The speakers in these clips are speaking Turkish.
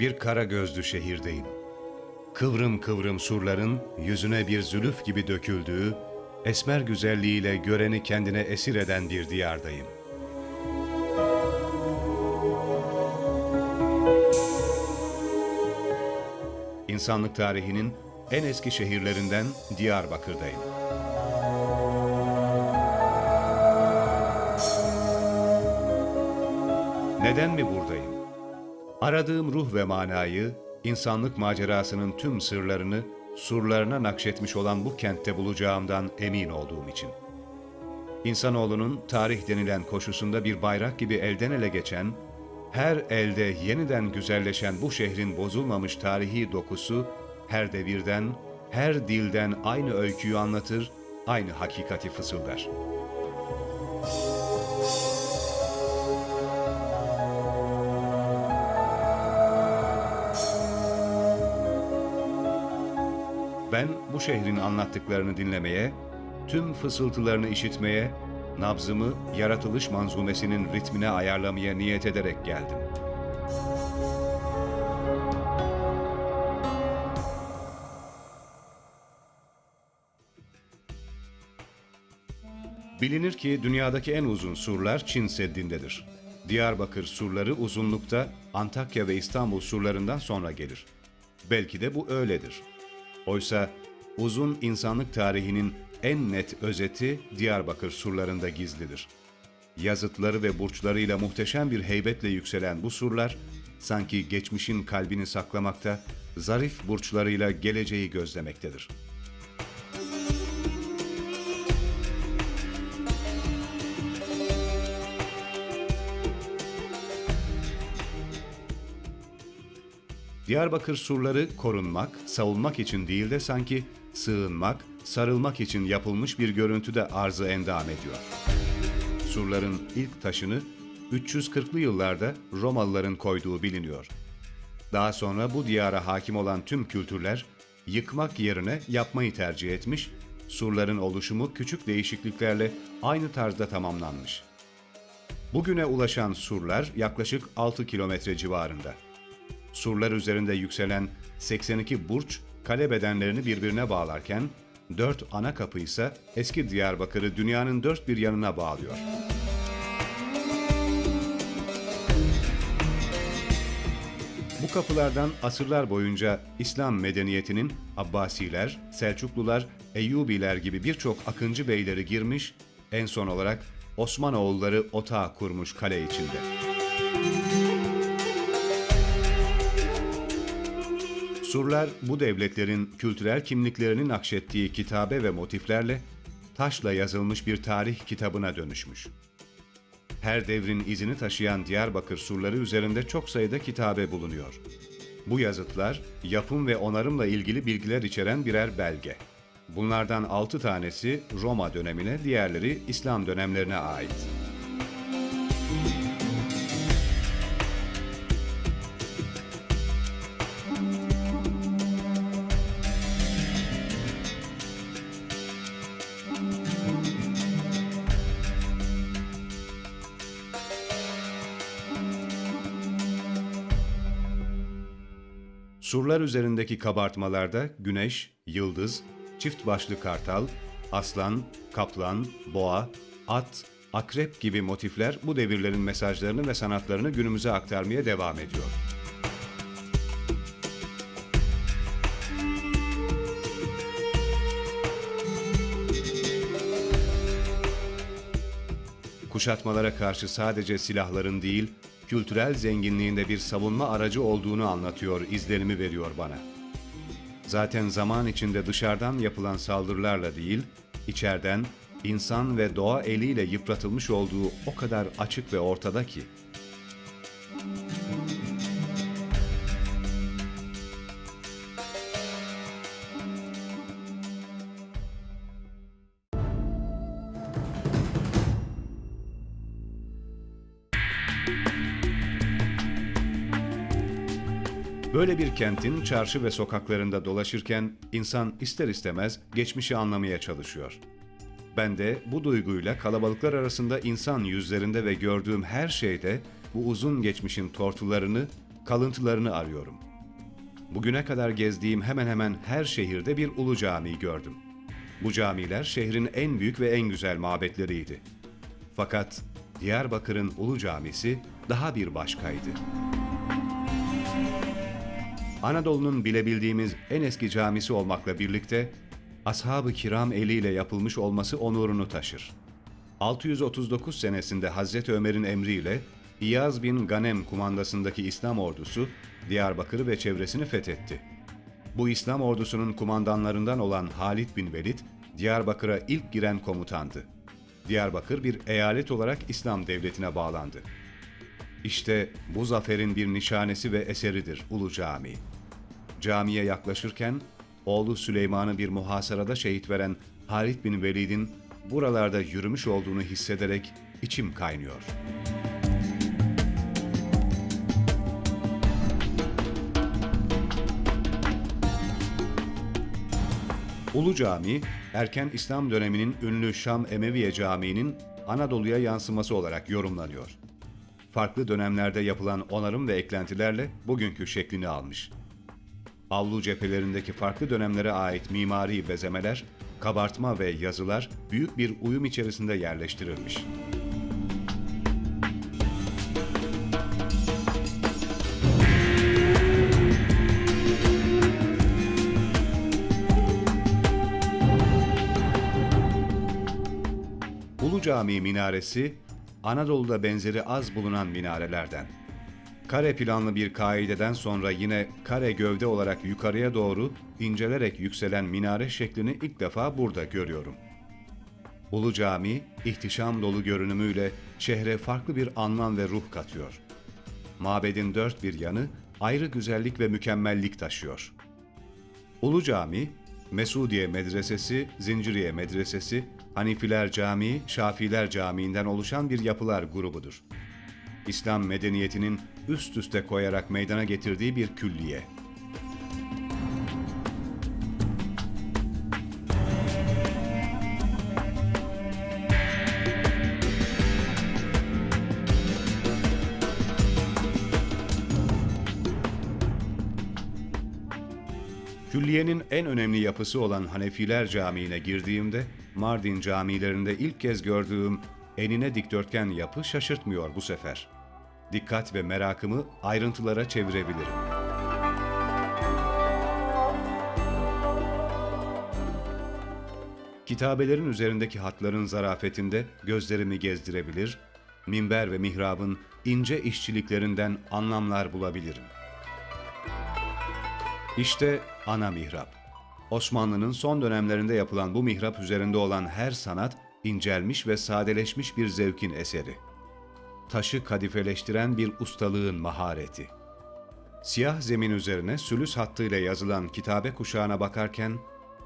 Bir kara gözlü şehirdeyim. Kıvrım kıvrım surların yüzüne bir zülüf gibi döküldüğü, esmer güzelliğiyle göreni kendine esir eden bir diyardayım. İnsanlık tarihinin en eski şehirlerinden Diyarbakır'dayım. Neden mi buradayım? Aradığım ruh ve manayı, insanlık macerasının tüm sırlarını surlarına nakşetmiş olan bu kentte bulacağımdan emin olduğum için. İnsanoğlunun tarih denilen koşusunda bir bayrak gibi elden ele geçen, her elde yeniden güzelleşen bu şehrin bozulmamış tarihi dokusu, her devirden, her dilden aynı öyküyü anlatır, aynı hakikati fısıldar. Ben bu şehrin anlattıklarını dinlemeye, tüm fısıltılarını işitmeye, nabzımı yaratılış manzumesinin ritmine ayarlamaya niyet ederek geldim. Bilinir ki dünyadaki en uzun surlar Çin Seddi'ndedir. Diyarbakır surları uzunlukta Antakya ve İstanbul surlarından sonra gelir. Belki de bu öyledir. Oysa uzun insanlık tarihinin en net özeti Diyarbakır surlarında gizlidir. Yazıtları ve burçlarıyla muhteşem bir heybetle yükselen bu surlar, sanki geçmişin kalbini saklamakta, zarif burçlarıyla geleceği gözlemektedir. Diyarbakır surları korunmak, savunmak için değil de sanki sığınmak, sarılmak için yapılmış bir görüntüde arzı endam ediyor. Surların ilk taşını 340'lı yıllarda Romalıların koyduğu biliniyor. Daha sonra bu diyara hakim olan tüm kültürler yıkmak yerine yapmayı tercih etmiş, surların oluşumu küçük değişikliklerle aynı tarzda tamamlanmış. Bugüne ulaşan surlar yaklaşık 6 kilometre civarında. Surlar üzerinde yükselen 82 burç kale bedenlerini birbirine bağlarken, dört ana kapı ise eski Diyarbakır'ı dünyanın dört bir yanına bağlıyor. Bu kapılardan asırlar boyunca İslam medeniyetinin Abbasiler, Selçuklular, Eyyubiler gibi birçok akıncı beyleri girmiş, en son olarak Osmanoğulları otağı kurmuş kale içinde. Surlar bu devletlerin kültürel kimliklerini nakşettiği kitabe ve motiflerle taşla yazılmış bir tarih kitabına dönüşmüş. Her devrin izini taşıyan Diyarbakır surları üzerinde çok sayıda kitabe bulunuyor. Bu yazıtlar yapım ve onarımla ilgili bilgiler içeren birer belge. Bunlardan altı tanesi Roma dönemine, diğerleri İslam dönemlerine ait. Surlar üzerindeki kabartmalarda güneş, yıldız, çift başlı kartal, aslan, kaplan, boğa, at, akrep gibi motifler bu devirlerin mesajlarını ve sanatlarını günümüze aktarmaya devam ediyor. kuşatmalara karşı sadece silahların değil, kültürel zenginliğinde bir savunma aracı olduğunu anlatıyor, izlenimi veriyor bana. Zaten zaman içinde dışarıdan yapılan saldırılarla değil, içeriden insan ve doğa eliyle yıpratılmış olduğu o kadar açık ve ortada ki. Bir kentin çarşı ve sokaklarında dolaşırken insan ister istemez geçmişi anlamaya çalışıyor. Ben de bu duyguyla kalabalıklar arasında insan yüzlerinde ve gördüğüm her şeyde bu uzun geçmişin tortularını, kalıntılarını arıyorum. Bugüne kadar gezdiğim hemen hemen her şehirde bir ulu cami gördüm. Bu camiler şehrin en büyük ve en güzel mabetleriydi. Fakat Diyarbakır'ın Ulu Camisi daha bir başkaydı. Anadolu'nun bilebildiğimiz en eski camisi olmakla birlikte ashab-ı kiram eliyle yapılmış olması onurunu taşır. 639 senesinde Hazreti Ömer'in emriyle İyaz bin Ganem kumandasındaki İslam ordusu Diyarbakır ve çevresini fethetti. Bu İslam ordusunun kumandanlarından olan Halid bin Velid, Diyarbakır'a ilk giren komutandı. Diyarbakır bir eyalet olarak İslam devletine bağlandı. İşte bu zaferin bir nişanesi ve eseridir Ulu Cami. Camiye yaklaşırken oğlu Süleyman'ı bir muhasarada şehit veren Halid bin Velid'in buralarda yürümüş olduğunu hissederek içim kaynıyor. Ulu Cami, erken İslam döneminin ünlü Şam Emeviye Camii'nin Anadolu'ya yansıması olarak yorumlanıyor. Farklı dönemlerde yapılan onarım ve eklentilerle bugünkü şeklini almış. Avlu cephelerindeki farklı dönemlere ait mimari bezemeler, kabartma ve yazılar büyük bir uyum içerisinde yerleştirilmiş. Ulu Cami minaresi, Anadolu'da benzeri az bulunan minarelerden. Kare planlı bir kaideden sonra yine kare gövde olarak yukarıya doğru incelerek yükselen minare şeklini ilk defa burada görüyorum. Ulu Cami, ihtişam dolu görünümüyle şehre farklı bir anlam ve ruh katıyor. Mabedin dört bir yanı ayrı güzellik ve mükemmellik taşıyor. Ulu Cami, Mesudiye Medresesi, Zinciriye Medresesi, Hanifiler Camii, Şafiler Camii'nden oluşan bir yapılar grubudur. İslam medeniyetinin üst üste koyarak meydana getirdiği bir külliye. Külliyenin en önemli yapısı olan Hanefiler Camii'ne girdiğimde Mardin camilerinde ilk kez gördüğüm enine dikdörtgen yapı şaşırtmıyor bu sefer. Dikkat ve merakımı ayrıntılara çevirebilirim. Kitabelerin üzerindeki hatların zarafetinde gözlerimi gezdirebilir, minber ve mihrabın ince işçiliklerinden anlamlar bulabilirim. İşte ana mihrap. Osmanlı'nın son dönemlerinde yapılan bu mihrap üzerinde olan her sanat incelmiş ve sadeleşmiş bir zevkin eseri. Taşı kadifeleştiren bir ustalığın mahareti. Siyah zemin üzerine sülüs hattıyla yazılan kitabe kuşağına bakarken,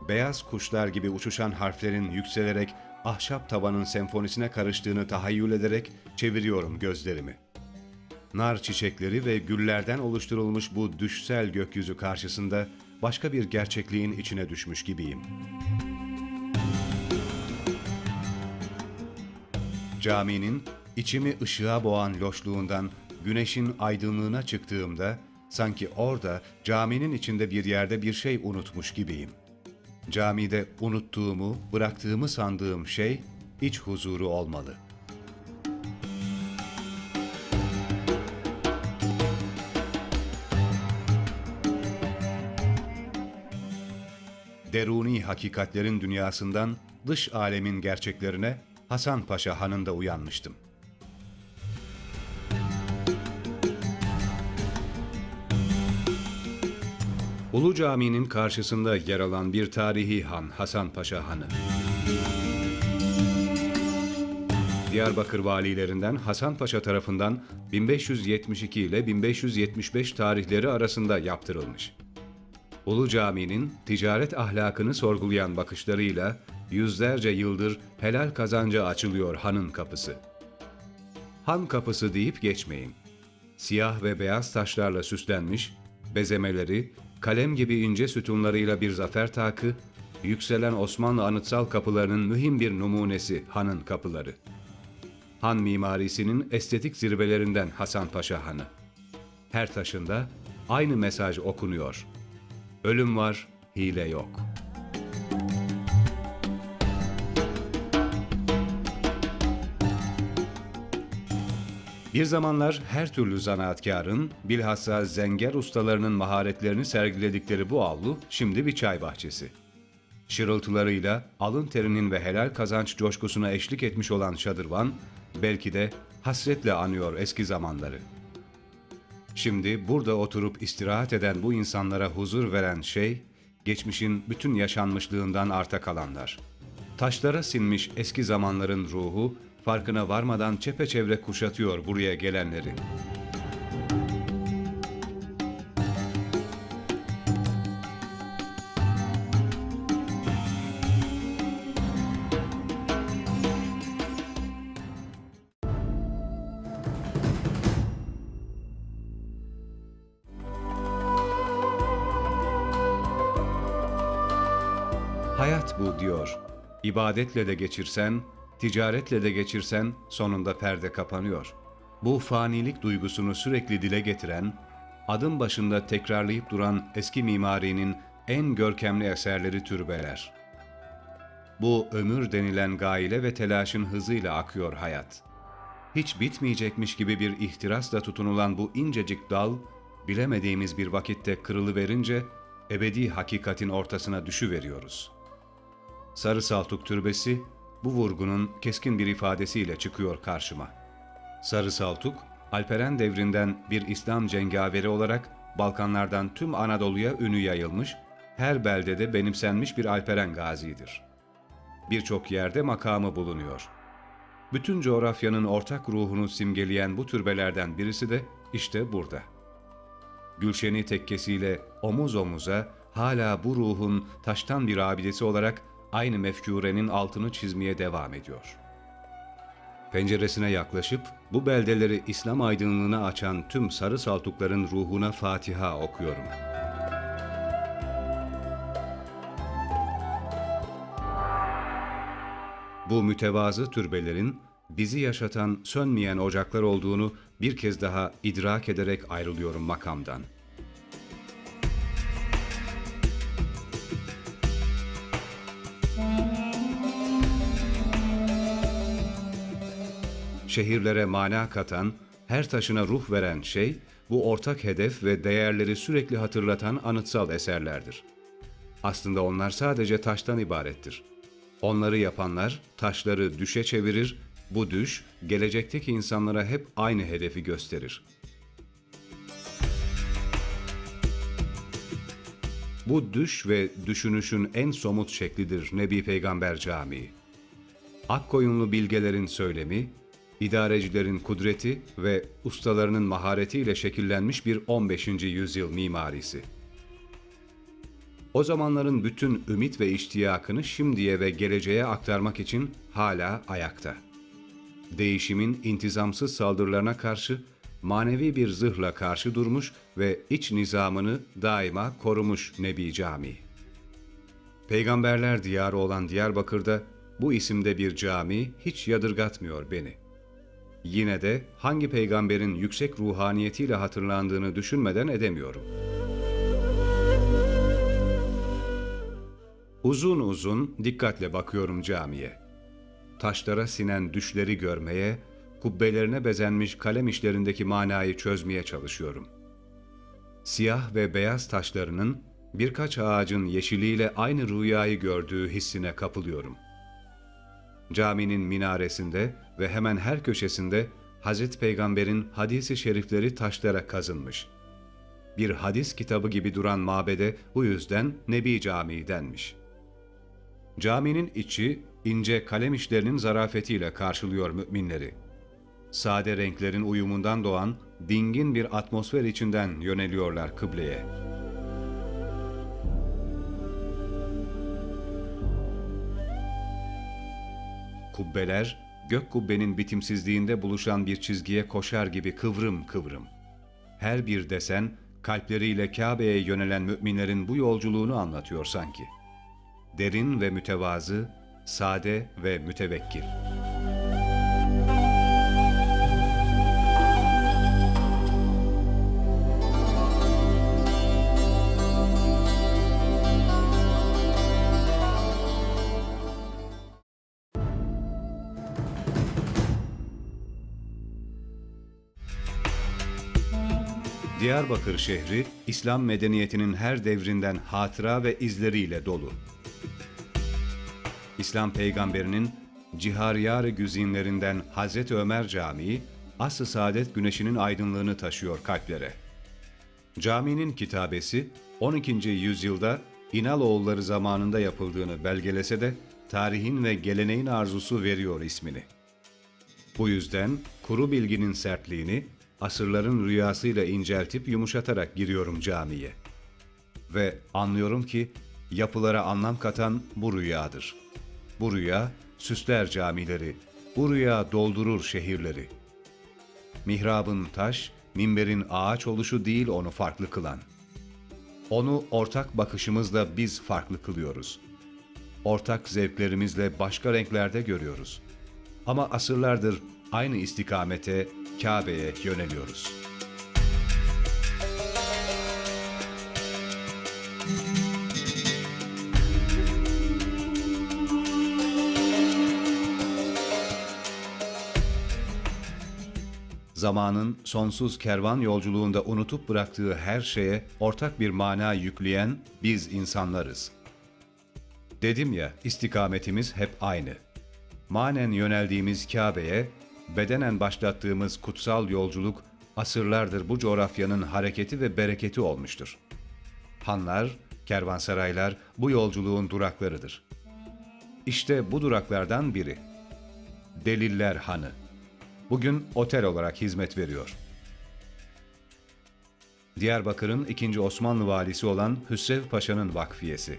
beyaz kuşlar gibi uçuşan harflerin yükselerek ahşap tavanın senfonisine karıştığını tahayyül ederek çeviriyorum gözlerimi. Nar çiçekleri ve güllerden oluşturulmuş bu düşsel gökyüzü karşısında başka bir gerçekliğin içine düşmüş gibiyim. Caminin içimi ışığa boğan loşluğundan güneşin aydınlığına çıktığımda sanki orada caminin içinde bir yerde bir şey unutmuş gibiyim. Camide unuttuğumu, bıraktığımı sandığım şey iç huzuru olmalı.'' deruni hakikatlerin dünyasından dış alemin gerçeklerine Hasan Paşa Hanı'nda uyanmıştım. Ulu Cami'nin karşısında yer alan bir tarihi han Hasan Paşa Hanı. Diyarbakır valilerinden Hasan Paşa tarafından 1572 ile 1575 tarihleri arasında yaptırılmış. Ulu Cami'nin ticaret ahlakını sorgulayan bakışlarıyla yüzlerce yıldır helal kazanca açılıyor hanın kapısı. Han kapısı deyip geçmeyin. Siyah ve beyaz taşlarla süslenmiş, bezemeleri, kalem gibi ince sütunlarıyla bir zafer takı, yükselen Osmanlı anıtsal kapılarının mühim bir numunesi hanın kapıları. Han mimarisinin estetik zirvelerinden Hasan Paşa Hanı. her taşında aynı mesaj okunuyor. Ölüm var, hile yok. Bir zamanlar her türlü zanaatkarın, bilhassa zenger ustalarının maharetlerini sergiledikleri bu avlu şimdi bir çay bahçesi. Şırıltılarıyla alın terinin ve helal kazanç coşkusuna eşlik etmiş olan şadırvan, belki de hasretle anıyor eski zamanları. Şimdi burada oturup istirahat eden bu insanlara huzur veren şey, geçmişin bütün yaşanmışlığından arta kalanlar. Taşlara sinmiş eski zamanların ruhu, farkına varmadan çepeçevre kuşatıyor buraya gelenleri. Hayat bu diyor. İbadetle de geçirsen, ticaretle de geçirsen sonunda perde kapanıyor. Bu fanilik duygusunu sürekli dile getiren, adım başında tekrarlayıp duran eski mimarinin en görkemli eserleri türbeler. Bu ömür denilen gaile ve telaşın hızıyla akıyor hayat. Hiç bitmeyecekmiş gibi bir ihtirasla tutunulan bu incecik dal, bilemediğimiz bir vakitte kırılıverince ebedi hakikatin ortasına düşüveriyoruz.'' Sarı Saltuk Türbesi bu vurgunun keskin bir ifadesiyle çıkıyor karşıma. Sarı Saltuk, Alperen devrinden bir İslam cengaveri olarak Balkanlardan tüm Anadolu'ya ünü yayılmış, her beldede benimsenmiş bir Alperen gazidir. Birçok yerde makamı bulunuyor. Bütün coğrafyanın ortak ruhunu simgeleyen bu türbelerden birisi de işte burada. Gülşeni tekkesiyle omuz omuza hala bu ruhun taştan bir abidesi olarak aynı mefkurenin altını çizmeye devam ediyor. Penceresine yaklaşıp bu beldeleri İslam aydınlığına açan tüm sarı saltukların ruhuna Fatiha okuyorum. Bu mütevazı türbelerin bizi yaşatan sönmeyen ocaklar olduğunu bir kez daha idrak ederek ayrılıyorum makamdan. Şehirlere mana katan, her taşına ruh veren şey, bu ortak hedef ve değerleri sürekli hatırlatan anıtsal eserlerdir. Aslında onlar sadece taştan ibarettir. Onları yapanlar taşları düşe çevirir, bu düş gelecekteki insanlara hep aynı hedefi gösterir. Bu düş ve düşünüşün en somut şeklidir Nebi Peygamber Camii. Akkoyunlu bilgelerin söylemi, idarecilerin kudreti ve ustalarının maharetiyle şekillenmiş bir 15. yüzyıl mimarisi. O zamanların bütün ümit ve iştiyakını şimdiye ve geleceğe aktarmak için hala ayakta. Değişimin intizamsız saldırılarına karşı manevi bir zırhla karşı durmuş ve iç nizamını daima korumuş Nebi Camii. Peygamberler diyarı olan Diyarbakır'da bu isimde bir cami hiç yadırgatmıyor beni. Yine de hangi peygamberin yüksek ruhaniyetiyle hatırlandığını düşünmeden edemiyorum. Uzun uzun dikkatle bakıyorum camiye. Taşlara sinen düşleri görmeye, kubbelerine bezenmiş kalem işlerindeki manayı çözmeye çalışıyorum. Siyah ve beyaz taşlarının birkaç ağacın yeşiliyle aynı rüyayı gördüğü hissine kapılıyorum. Caminin minaresinde ve hemen her köşesinde Hazreti Peygamber'in hadisi şerifleri taşlara kazınmış. Bir hadis kitabı gibi duran mabede bu yüzden Nebi Camii denmiş. Caminin içi ince kalem işlerinin zarafetiyle karşılıyor müminleri. Sade renklerin uyumundan doğan dingin bir atmosfer içinden yöneliyorlar kıbleye. Kubbeler, gök kubbenin bitimsizliğinde buluşan bir çizgiye koşar gibi kıvrım kıvrım. Her bir desen, kalpleriyle Kabe'ye yönelen müminlerin bu yolculuğunu anlatıyor sanki. Derin ve mütevazı, sade ve mütevekkil. Diyarbakır şehri, İslam medeniyetinin her devrinden hatıra ve izleriyle dolu. İslam peygamberinin cihariyar güzinlerinden Hazreti Ömer Camii, Asr-ı Saadet güneşinin aydınlığını taşıyor kalplere. Caminin kitabesi 12. yüzyılda İnaloğulları zamanında yapıldığını belgelese de tarihin ve geleneğin arzusu veriyor ismini. Bu yüzden kuru bilginin sertliğini asırların rüyasıyla inceltip yumuşatarak giriyorum camiye. Ve anlıyorum ki yapılara anlam katan bu rüyadır. Bu rüya süsler camileri, bu rüya doldurur şehirleri. Mihrabın taş, minberin ağaç oluşu değil onu farklı kılan. Onu ortak bakışımızla biz farklı kılıyoruz. Ortak zevklerimizle başka renklerde görüyoruz. Ama asırlardır aynı istikamete, Kabe'ye yöneliyoruz. Zamanın sonsuz kervan yolculuğunda unutup bıraktığı her şeye ortak bir mana yükleyen biz insanlarız. Dedim ya, istikametimiz hep aynı. Manen yöneldiğimiz Kabe'ye, bedenen başlattığımız kutsal yolculuk asırlardır bu coğrafyanın hareketi ve bereketi olmuştur. Hanlar, kervansaraylar bu yolculuğun duraklarıdır. İşte bu duraklardan biri. Deliller Hanı. Bugün otel olarak hizmet veriyor. Diyarbakır'ın 2. Osmanlı valisi olan Hüsrev Paşa'nın vakfiyesi.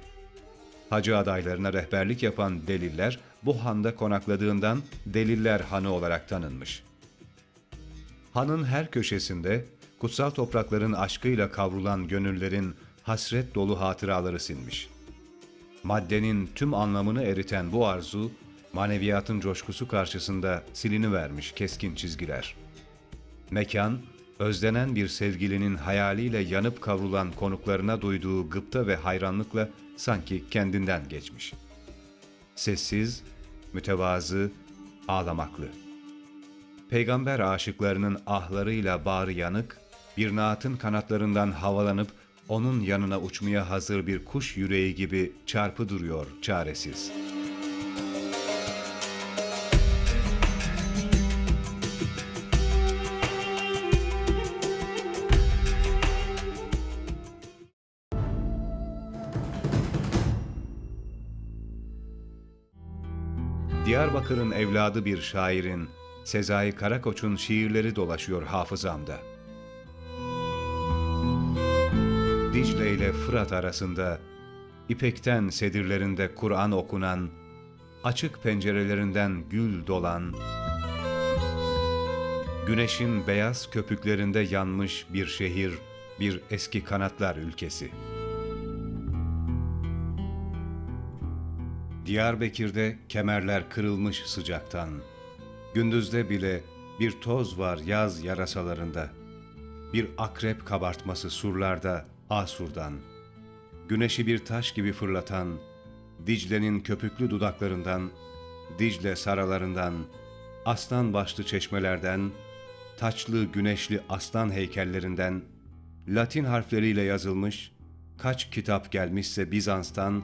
Hacı adaylarına rehberlik yapan deliller bu handa konakladığından Deliller Hanı olarak tanınmış. Hanın her köşesinde kutsal toprakların aşkıyla kavrulan gönüllerin hasret dolu hatıraları sinmiş. Maddenin tüm anlamını eriten bu arzu, maneviyatın coşkusu karşısında silini vermiş keskin çizgiler. Mekan, özlenen bir sevgilinin hayaliyle yanıp kavrulan konuklarına duyduğu gıpta ve hayranlıkla sanki kendinden geçmiş. Sessiz, mütevazı, ağlamaklı. Peygamber aşıklarının ahlarıyla bağrı yanık, bir naatın kanatlarından havalanıp onun yanına uçmaya hazır bir kuş yüreği gibi çarpı duruyor çaresiz.'' Diyarbakır'ın evladı bir şairin, Sezai Karakoç'un şiirleri dolaşıyor hafızamda. Dicle ile Fırat arasında, İpekten sedirlerinde Kur'an okunan, açık pencerelerinden gül dolan, güneşin beyaz köpüklerinde yanmış bir şehir, bir eski kanatlar ülkesi.'' Diyarbakır'da kemerler kırılmış sıcaktan. Gündüzde bile bir toz var yaz yarasalarında. Bir akrep kabartması surlarda, Asur'dan. Güneşi bir taş gibi fırlatan, Dicle'nin köpüklü dudaklarından, Dicle saralarından, aslan başlı çeşmelerden, taçlı güneşli aslan heykellerinden, Latin harfleriyle yazılmış, kaç kitap gelmişse Bizans'tan,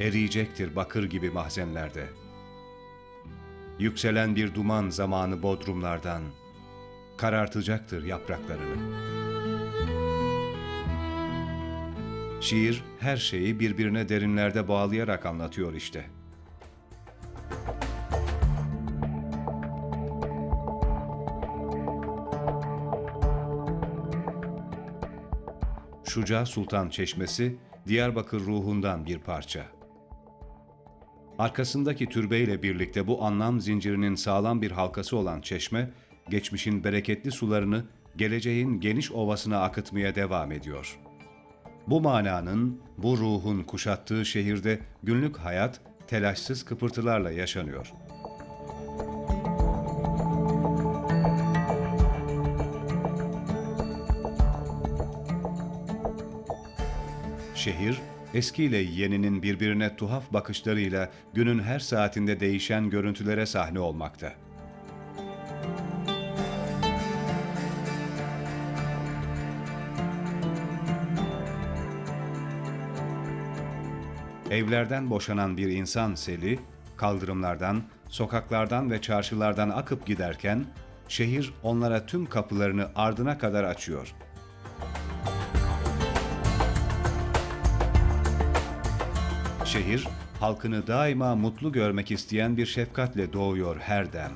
eriyecektir bakır gibi mahzenlerde. Yükselen bir duman zamanı bodrumlardan, karartacaktır yapraklarını. Şiir her şeyi birbirine derinlerde bağlayarak anlatıyor işte. Şuca Sultan Çeşmesi, Diyarbakır ruhundan bir parça. Arkasındaki türbeyle birlikte bu anlam zincirinin sağlam bir halkası olan çeşme, geçmişin bereketli sularını geleceğin geniş ovasına akıtmaya devam ediyor. Bu mananın, bu ruhun kuşattığı şehirde günlük hayat telaşsız kıpırtılarla yaşanıyor. Şehir, eskiyle yeninin birbirine tuhaf bakışlarıyla günün her saatinde değişen görüntülere sahne olmakta. Evlerden boşanan bir insan seli, kaldırımlardan, sokaklardan ve çarşılardan akıp giderken, şehir onlara tüm kapılarını ardına kadar açıyor.'' Şehir, halkını daima mutlu görmek isteyen bir şefkatle doğuyor her dem.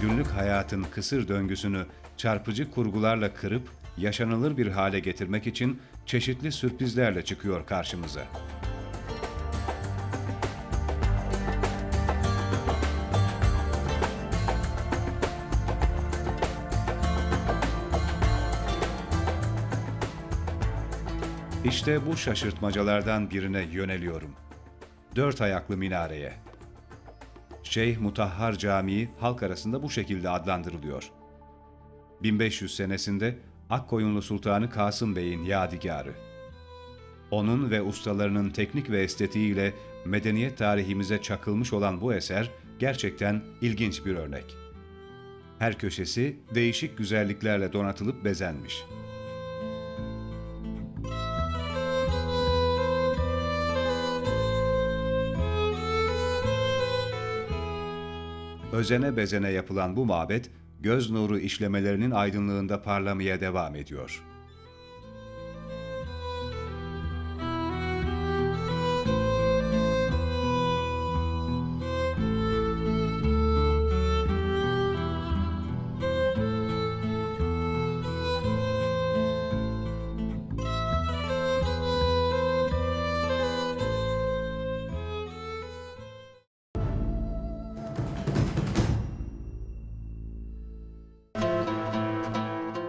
Günlük hayatın kısır döngüsünü çarpıcı kurgularla kırıp yaşanılır bir hale getirmek için çeşitli sürprizlerle çıkıyor karşımıza. İşte bu şaşırtmacalardan birine yöneliyorum. Dört ayaklı minareye. Şeyh Mutahhar Camii halk arasında bu şekilde adlandırılıyor. 1500 senesinde Akkoyunlu Sultanı Kasım Bey'in yadigarı. Onun ve ustalarının teknik ve estetiğiyle medeniyet tarihimize çakılmış olan bu eser gerçekten ilginç bir örnek. Her köşesi değişik güzelliklerle donatılıp bezenmiş. Özene bezene yapılan bu mabet, göz nuru işlemelerinin aydınlığında parlamaya devam ediyor.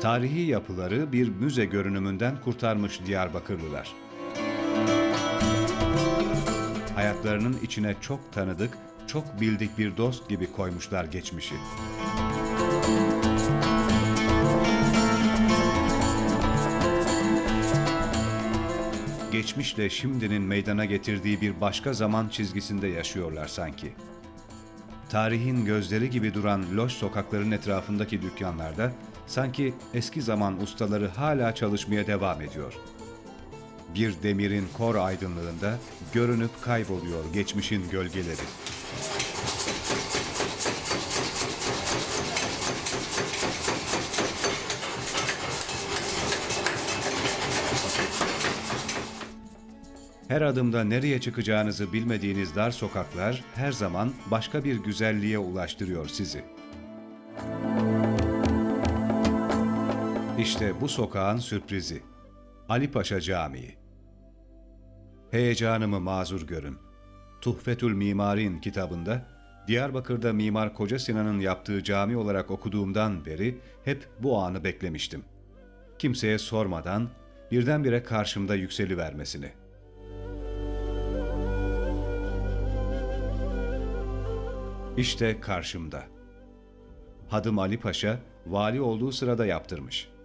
Tarihi yapıları bir müze görünümünden kurtarmış Diyarbakırlılar. Hayatlarının içine çok tanıdık, çok bildik bir dost gibi koymuşlar geçmişi. Geçmişle şimdinin meydana getirdiği bir başka zaman çizgisinde yaşıyorlar sanki. Tarihin gözleri gibi duran loş sokakların etrafındaki dükkanlarda sanki eski zaman ustaları hala çalışmaya devam ediyor. Bir demirin kor aydınlığında görünüp kayboluyor geçmişin gölgeleri. Her adımda nereye çıkacağınızı bilmediğiniz dar sokaklar her zaman başka bir güzelliğe ulaştırıyor sizi. İşte bu sokağın sürprizi. Ali Paşa Camii. Heyecanımı mazur görün. Tuhfetül Mimarin kitabında Diyarbakır'da Mimar Koca Sinan'ın yaptığı cami olarak okuduğumdan beri hep bu anı beklemiştim. Kimseye sormadan birdenbire karşımda yükselivermesini. İşte karşımda. Hadım Ali Paşa vali olduğu sırada yaptırmış.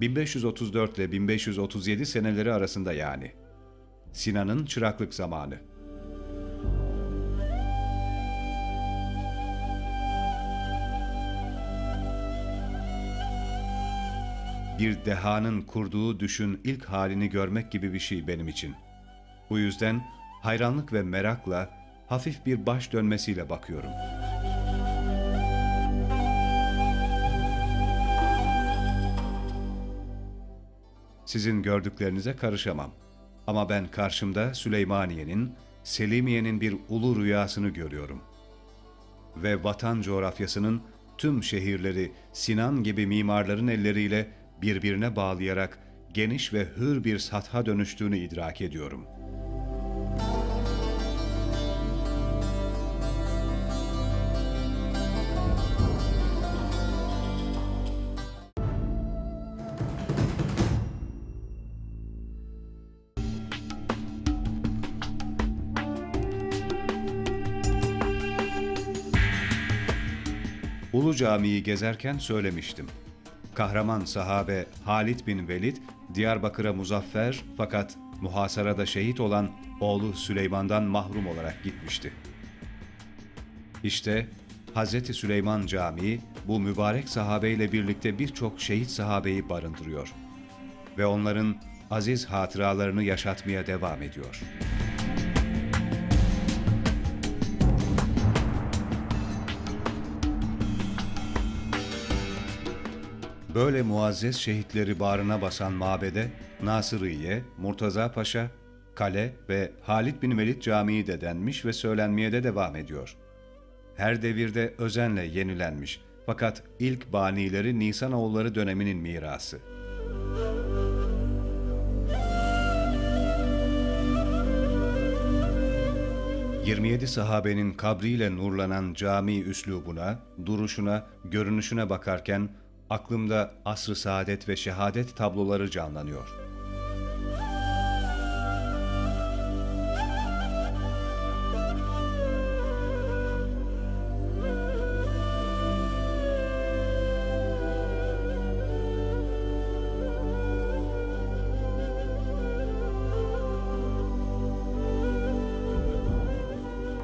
1534 ile 1537 seneleri arasında yani. Sinan'ın çıraklık zamanı. Bir dehanın kurduğu düşün ilk halini görmek gibi bir şey benim için. Bu yüzden hayranlık ve merakla hafif bir baş dönmesiyle bakıyorum. Sizin gördüklerinize karışamam. Ama ben karşımda Süleymaniye'nin, Selimiye'nin bir ulu rüyasını görüyorum. Ve vatan coğrafyasının tüm şehirleri Sinan gibi mimarların elleriyle birbirine bağlayarak geniş ve hür bir satha dönüştüğünü idrak ediyorum.'' Ulu Cami'yi gezerken söylemiştim. Kahraman sahabe Halid bin Velid, Diyarbakır'a muzaffer fakat muhasarada şehit olan oğlu Süleyman'dan mahrum olarak gitmişti. İşte Hz. Süleyman Camii bu mübarek sahabeyle birlikte birçok şehit sahabeyi barındırıyor. Ve onların aziz hatıralarını yaşatmaya devam ediyor. Böyle muazzez şehitleri bağrına basan mabede Nasırıye, Murtaza Paşa, Kale ve Halit bin Velid Camii de denmiş ve söylenmeye de devam ediyor. Her devirde özenle yenilenmiş fakat ilk banileri Nisanoğulları döneminin mirası. ...27 sahabenin kabriyle nurlanan cami üslubuna, duruşuna, görünüşüne bakarken... ...aklımda asr-ı saadet ve şehadet tabloları canlanıyor.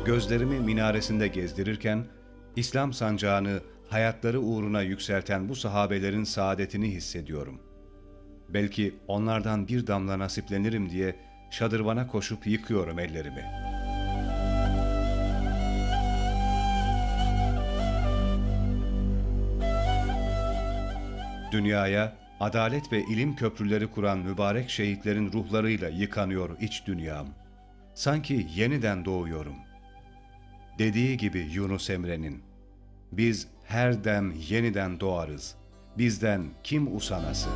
Gözlerimi minaresinde gezdirirken, İslam sancağını hayatları uğruna yükselten bu sahabelerin saadetini hissediyorum. Belki onlardan bir damla nasiplenirim diye şadırvana koşup yıkıyorum ellerimi. Dünyaya adalet ve ilim köprüleri kuran mübarek şehitlerin ruhlarıyla yıkanıyor iç dünyam. Sanki yeniden doğuyorum. Dediği gibi Yunus Emre'nin, biz her dem yeniden doğarız. Bizden kim usanası?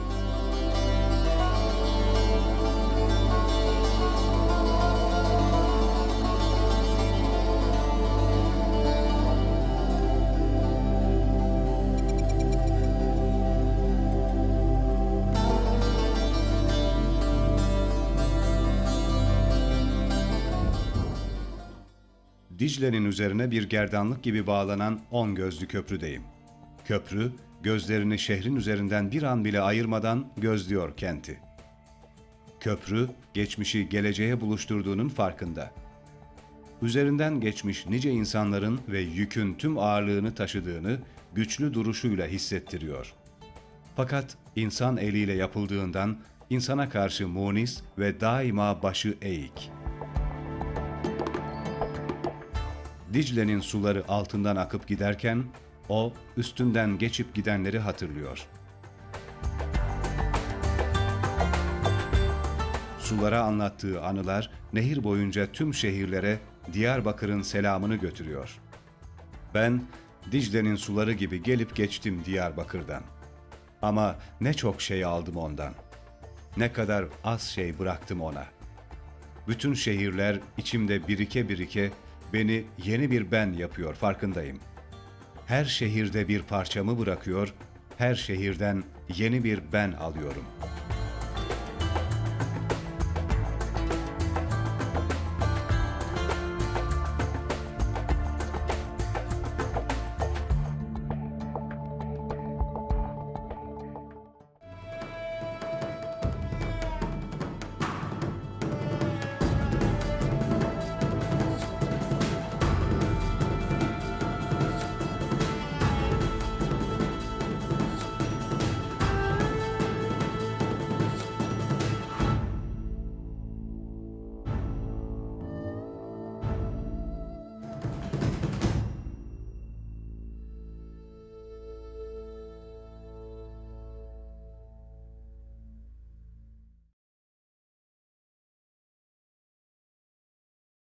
Dicle'nin üzerine bir gerdanlık gibi bağlanan on gözlü köprüdeyim. Köprü, gözlerini şehrin üzerinden bir an bile ayırmadan gözlüyor kenti. Köprü, geçmişi geleceğe buluşturduğunun farkında. Üzerinden geçmiş nice insanların ve yükün tüm ağırlığını taşıdığını güçlü duruşuyla hissettiriyor. Fakat insan eliyle yapıldığından insana karşı munis ve daima başı eğik.'' Dicle'nin suları altından akıp giderken o üstünden geçip gidenleri hatırlıyor. Sulara anlattığı anılar nehir boyunca tüm şehirlere Diyarbakır'ın selamını götürüyor. Ben Dicle'nin suları gibi gelip geçtim Diyarbakır'dan. Ama ne çok şey aldım ondan. Ne kadar az şey bıraktım ona. Bütün şehirler içimde birike birike beni yeni bir ben yapıyor farkındayım. Her şehirde bir parçamı bırakıyor, her şehirden yeni bir ben alıyorum.''